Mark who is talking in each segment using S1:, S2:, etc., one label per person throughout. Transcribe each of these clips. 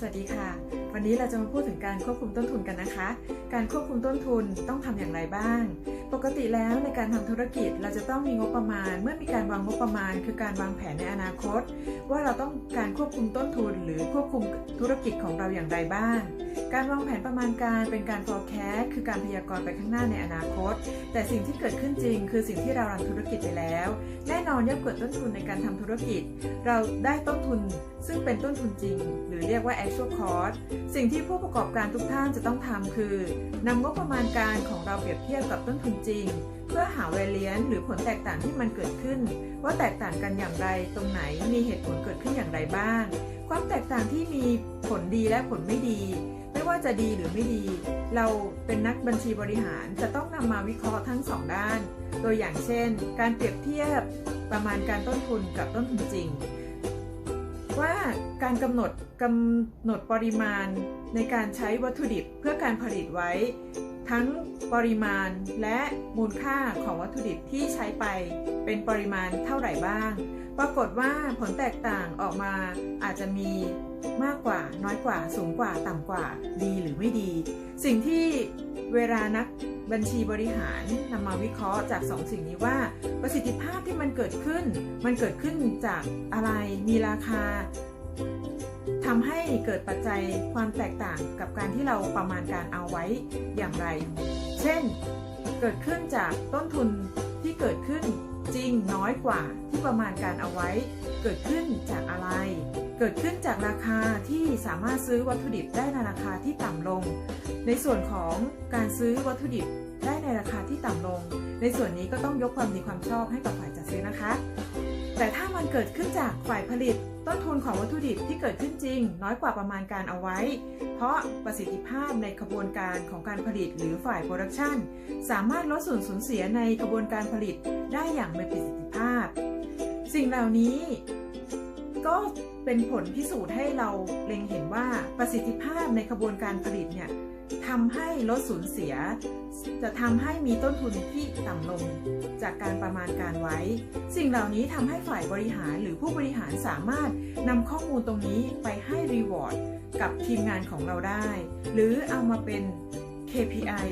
S1: สวัสดีค่ะ วันนี้เราจะมาพูดถึงการควบคุมต้นทุนกันนะคะ การควบคุมต้นทุนต้องทำอย่างไรบ้าง ปกติแล้วในการทำธุรกิจเราจะต้องมีงบประมาณ เมื่อมีการวางงบประมาณ คือการวางแผนในอนาคต ว่าเราต้องการควบคุมต้นทุน หรือควบคุมธุรกิจของเราอย่างไรบ้าง การวางแผนประมาณการเป็นการ forecast คือการพยากรณ์ไปข้างหน้าในอนาคต แต่สิ่งที่เกิดขึ้นจริง คือสิ่งที่เรารันธุรกิจไปแล้ว แน่นอนย่อมเกิดต้นทุนในการทำธุรกิจ เราได้ต้นทุนซึ่งเป็นต้นทุนจริง หรือเรียกว่า actual cost สิ่งที่ผู้ประกอบการทุกท่านจะต้องทำคือนำงบประมาณการของเราเปรียบเทียบกับต้นทุนจริง เพื่อหา variance หรือผลแตกต่างที่มันเกิดขึ้น ว่าแตกต่างกันอย่างไรตรงไหนมีเหตุผลเกิดขึ้นอย่างไรบ้าง ความแตกต่างที่มีผลดีและผลไม่ดี ไม่ว่าจะดีหรือไม่ดี เราเป็นนักบัญชีบริหารจะต้องนำมาวิเคราะห์ทั้งสองด้าน ตัวอย่างเช่น การเปรียบเทียบประมาณการต้นทุนกับต้นทุนจริง ว่าการกำหนดกำหนดปริมาณในการใช้วัตถุดิบเพื่อการผลิตไว้ ทั้งปริมาณและมูลค่าของวัตถุดิบที่ใช้ไปเป็นปริมาณเท่าไหร่บ้าง ปรากฏว่าผลแตกต่างออกมาอาจจะมีมากกว่าน้อยกว่า สูงกว่าต่ำกว่าดีหรือไม่ดี สิ่งที่เวลานักบัญชีบริหารนำมาวิเคราะห์จากสองสิ่งนี้ว่า ประสิทธิภาพที่มันเกิดขึ้น มันเกิดขึ้นจากอะไรมีราคา ทำให้เกิดปัจจัยความแตกต่างกับการที่เราประมาณการเอาไว้อย่างไร เช่น เกิดขึ้นจากต้นทุนที่เกิดขึ้นจริงน้อยกว่าที่ประมาณการเอาไว้ เกิดขึ้นจากอะไร เกิดขึ้นจากราคาที่สามารถซื้อวัตถุดิบได้ในราคาที่ต่ำลง ในส่วนของการซื้อวัตถุดิบได้ในราคาที่ต่ำลง ในส่วนนี้ก็ต้องยกความดีความชอบให้กับฝ่ายจัดซื้อนะคะ แต่ถ้ามันเกิดขึ้นจากฝ่ายผลิต ต้นทุนของวัตถุดิบที่เกิดขึ้นจริง น้อยกว่าประมาณการเอาไว้ เพราะประสิทธิภาพในกระบวนการของการผลิตหรือฝ่ายโปรดักชันสามารถลดส่วนสูญเสียในกระบวนการผลิตได้อย่างมีประสิทธิภาพ สิ่งเหล่านี้ ก็เป็นผลพิสูจน์ให้เราเล็งเห็นว่าประสิทธิภาพในกระบวนการผลิตเนี่ยทำให้ลดสูญเสีย จะทำให้มีต้นทุนที่ต่ำลง จากการประมาณการไว้ สิ่งเหล่านี้ทำให้ฝ่ายบริหารหรือผู้บริหารสามารถนำข้อมูลตรงนี้ไปให้รีวอร์ดกับทีมงานของเราได้ หรือเอามาเป็น KPI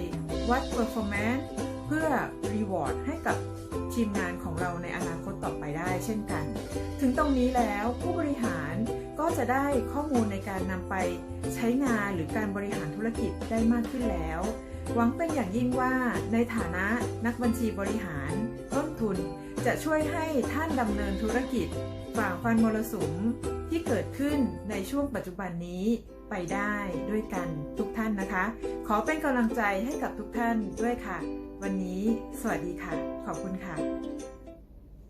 S1: วัด performance เพื่อรีวอร์ดให้กับทีมงานของเราในอนาคตต่อไปได้เช่นกัน ถึงตรงนี้แล้วผู้บริหารก็จะได้ข้อมูลในการนำไปใช้งานหรือการบริหารธุรกิจได้มากขึ้นแล้ว หวังเป็นอย่างยิ่งว่าในฐานะนักบัญชีบริหาร ต้นทุนจะช่วยให้ท่านดำเนินธุรกิจฝ่าฟันมรสุมที่เกิดขึ้นในช่วงปัจจุบันนี้ไปได้ด้วยกันทุกท่านนะคะ ขอเป็นกำลังใจให้กับทุกท่านด้วยค่ะ วันนี้สวัสดีค่ะ ขอบคุณค่ะ